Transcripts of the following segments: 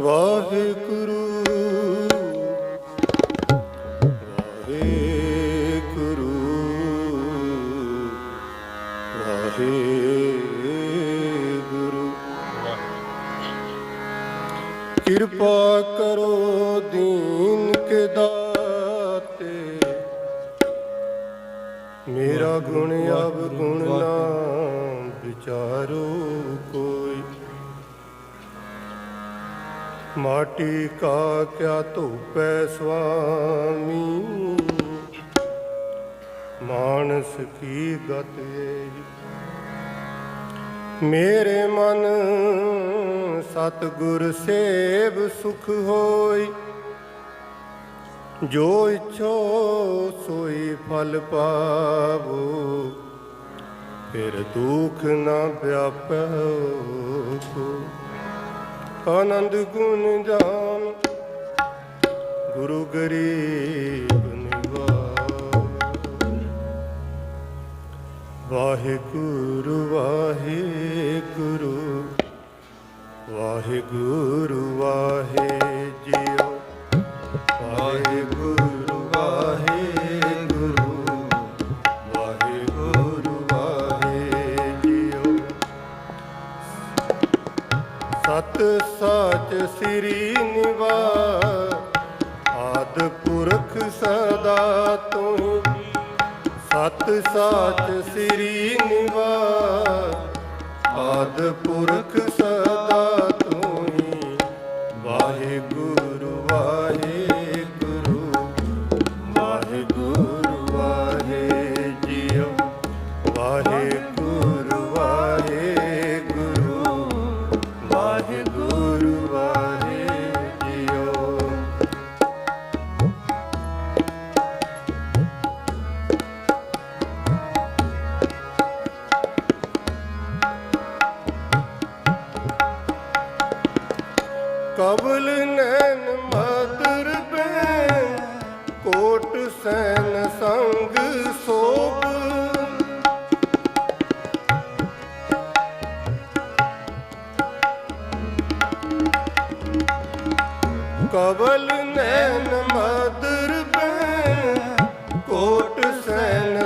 ਵਾਹਿਗੁਰੂ ਵਾਹਿਗੁਰੂ ਵਾਹਿਗੁਰੂ। ਕਿਰਪਾ ਕਰੋ ਦੀਨ ਕੇ ਦਾਤੇ। ਮੇਰਾ ਗੁਣ ਅਬ ਗੁਣ ਨਾ ਵਿਚਾਰੋ ਕੋਈ ਮਾਟੀ ਕਾ ਕਿਆ ਧੂਪੈ ਸੁਆਮੀ। ਮਾਨਸ ਕੀ ਗਤ ਏਹੀ। ਮੇਰੇ ਮਨ ਸਤਿਗੁਰ ਸੇਵ ਸੁਖ ਹੋਈ। ਜੋ ਇਛੋ ਸੋਈ ਫਲ ਪਾਵੋ। ਫਿਰ ਦੁਖ ਨਾ ਵਿਆਪੈ ਕੋ ਆਨੰਦ ਗੁਣ ਜਾਨ ਗੁਰੂ ਗਰੀਬ ਨਿਵਾਜ ਵਾਹਿਗੁਰੂ ਵਾਹਿਗੁਰੂ ਵਾਹਿਗੁਰੂ ਵਾਹਿ ਸ੍ਰੀ ਨਿਵਾਸ। ਆਦ ਪੁਰਖ ਸਦਾ ਤੂੰ। ਸਤ ਸਾਚ ਸ੍ਰੀ ਨਿਵਾਸ। ਆਦ ਪੁਰਖ ਸਦਾ ਕਬਲ ਨੈਣ ਮਾਤਰ ਕੋਟ ਸੈਨ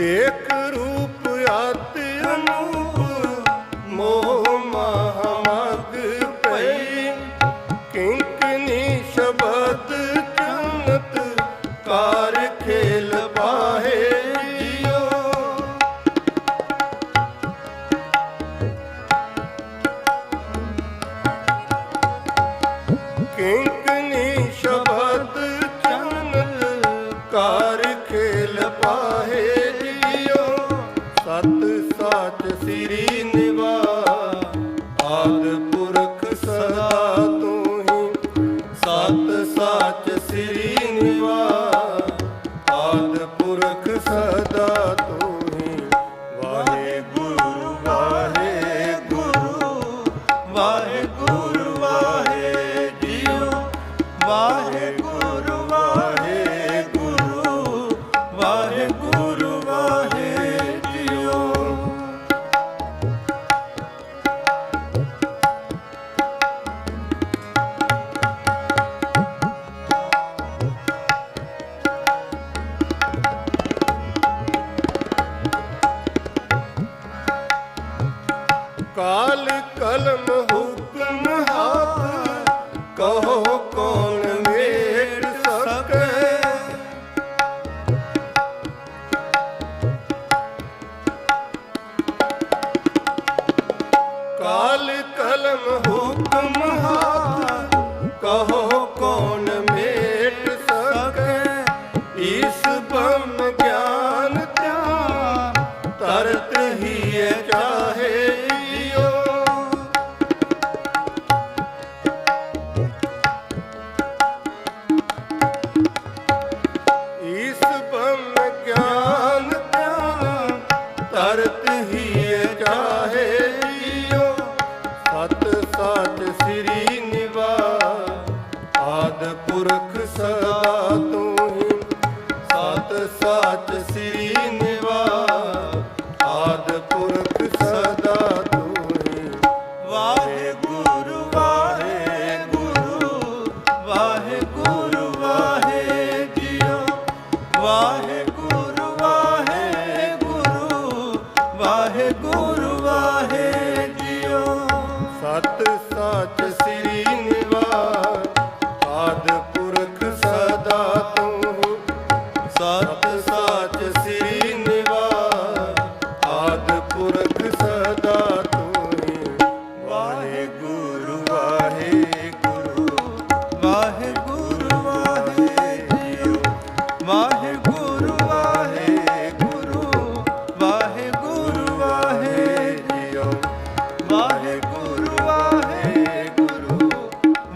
ਦੇਖ ਸਾਚ ਸ੍ਰੀ ਆਦ ਕਾਲ ਕਲਮ ਹੁਕਮ ਹਾਥ, ਕਹੋ ਕੌਣ ਮੇਰ ਸਕੇ? ਕਾਲ ਕਲਮ ਹੁਕਮ ਹਾਥ, ਕਹੋ ਕੌਣ ਮੇਟ ਸਕੇ? ਇਸ ਬਮ ਗਿਆ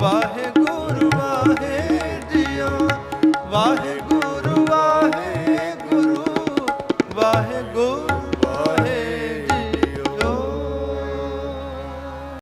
पाहे